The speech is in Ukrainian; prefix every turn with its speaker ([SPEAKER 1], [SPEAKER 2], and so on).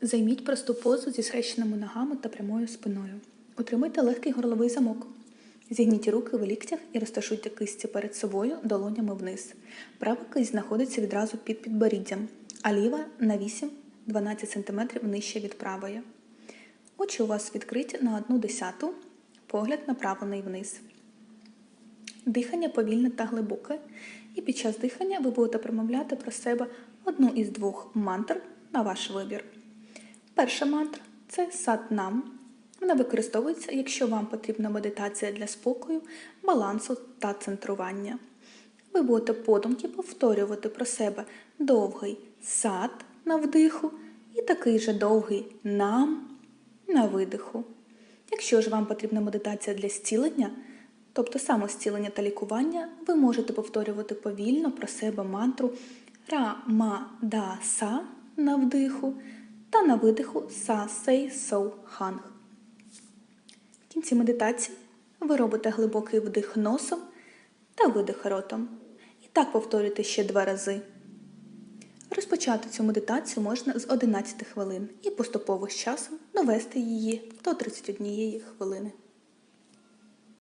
[SPEAKER 1] Займіть просту позу зі схрещеними ногами та прямою спиною. Утримуйте легкий горловий замок. Зігніть руки в ліктях і розташуйте кисті перед собою долонями вниз. Права кисть знаходиться відразу під підборіддям, а ліва на 8-12 см нижче від правої. Очі у вас відкриті на 1 десяту, погляд направлений вниз. Дихання повільне та глибоке, і під час дихання ви будете промовляти про себе одну із двох мантр на ваш вибір. Перша мантра це сат-нам. Вона використовується, якщо вам потрібна медитація для спокою, балансу та центрування. Ви будете подумки повторювати про себе довгий сад на вдиху і такий же довгий нам на видиху. Якщо ж вам потрібна медитація для зцілення, тобто самостілення та лікування, ви можете повторювати повільно про себе мантру Ра-ма-да-са на вдиху та на видиху Са-сей-соу-ханг. В кінці медитації ви робите глибокий вдих носом та видих ротом. І так повторюйте ще два рази. Розпочати цю медитацію можна з 11 хвилин і поступово з часом довести її до 31 хвилини.